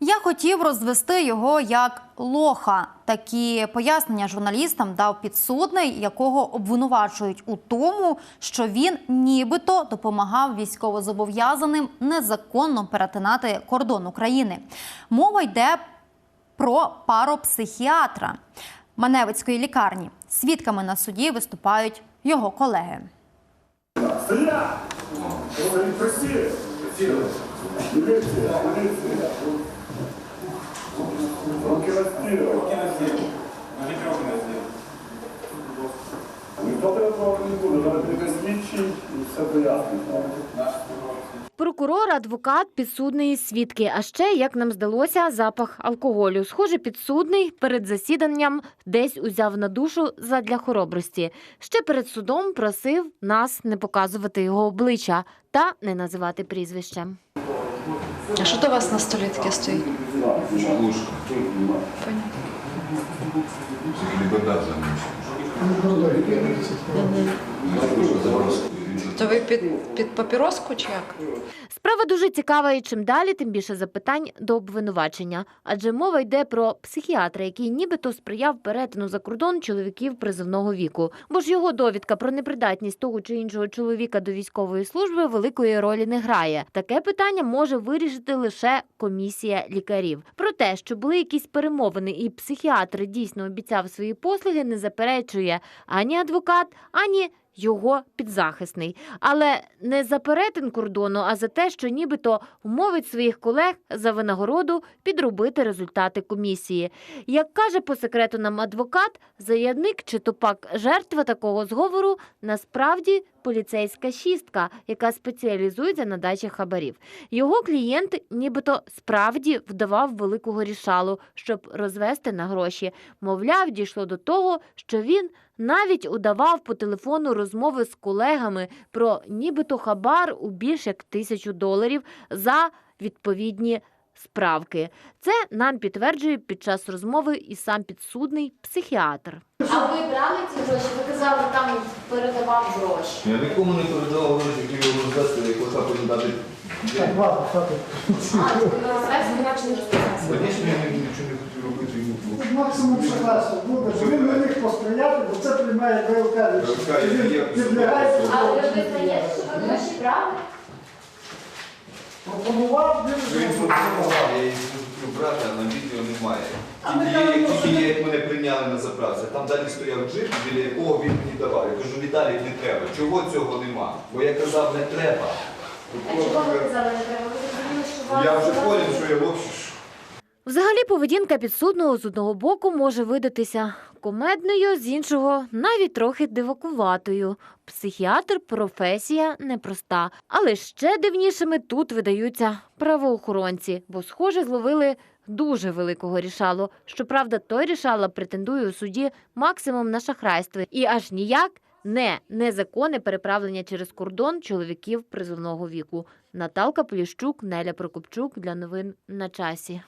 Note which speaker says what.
Speaker 1: Я хотів розвести його як лоха. Такі пояснення журналістам дав підсудний, якого обвинувачують у тому, що він нібито допомагав військовозобов'язаним незаконно перетинати кордон України. Мова йде про паропсихіатра Маневицької лікарні. Свідками на суді виступають його колеги.
Speaker 2: Стріляй!
Speaker 3: Прокурор, адвокат, підсудний, свідки. А ще, як нам здалося, запах алкоголю. Схоже, підсудний перед засіданням десь узяв на душу задля хоробрості. Ще перед судом просив нас не показувати його обличчя та не називати прізвищем.
Speaker 4: А що до вас на столі таке стоїть?
Speaker 5: Лужка.
Speaker 4: Понятно.
Speaker 5: Лебеда
Speaker 4: То ви під, під папіроску чи як?
Speaker 3: Справа дуже цікава, і чим далі, тим більше запитань до обвинувачення. Адже мова йде про психіатра, який нібито сприяв перетину за кордон чоловіків призовного віку. Бо ж його довідка про непридатність того чи іншого чоловіка до військової служби великої ролі не грає. Таке питання може вирішити лише комісія лікарів. Про те, що були якісь перемовини, і психіатр дійсно обіцяв свої послуги, не заперечує ані адвокат, ані його підзахисний. Але не за перетин кордону, а за те, що нібито умовить своїх колег за винагороду підробити результати комісії. Як каже по секрету нам адвокат, заявник чи то пак жертва такого зговору насправді поліцейська шістка, яка спеціалізується на дачі хабарів. Його клієнт нібито справді вдавав великого рішалу, щоб розвести на гроші. Мовляв, дійшло до того, що він навіть удавав по телефону розмови з колегами про нібито хабар у більш як тисячу доларів за відповідні справки. Це нам підтверджує під час розмови і сам підсудний психіатр.
Speaker 6: А ви брали ці гроші? Ви казали, там передавав гроші.
Speaker 5: Я нікому не передавав гроші, які як.
Speaker 6: А, ви розповідали, інакше не розповідали.
Speaker 5: Звісно, я нічого не хотів робити.
Speaker 7: Максимум согласен буде, що він посприяти, бо це приймає ВЛК.
Speaker 5: ВЛК, є.
Speaker 7: Підлягає,
Speaker 6: ви визнаєте, що ви гроші брали?
Speaker 7: пропонував,
Speaker 5: Він
Speaker 7: він
Speaker 5: пропонував, я її хотів брати, а на відео немає. Тільки є, тільки як мене прийняли на заправці. Там далі стояв джип, біля якого він мені давав. Я кажу, Віталій, не треба. Чого цього нема? Бо я казав, не треба.
Speaker 6: А чого ви казали, не треба? Ви зрозуміли, що вам...
Speaker 5: Я вже поняв, що я вовсю.
Speaker 3: Взагалі, поведінка підсудного з одного боку може видатися комедною, з іншого навіть трохи дивакуватою. Психіатр професія непроста. Але ще дивнішими тут видаються правоохоронці, бо, схоже, зловили дуже великого рішалу. Щоправда, той рішала претендує у суді максимум на шахрайство і аж ніяк не незаконне переправлення через кордон чоловіків призовного віку. Наталка Поліщук, Неля Прокопчук для новин на часі.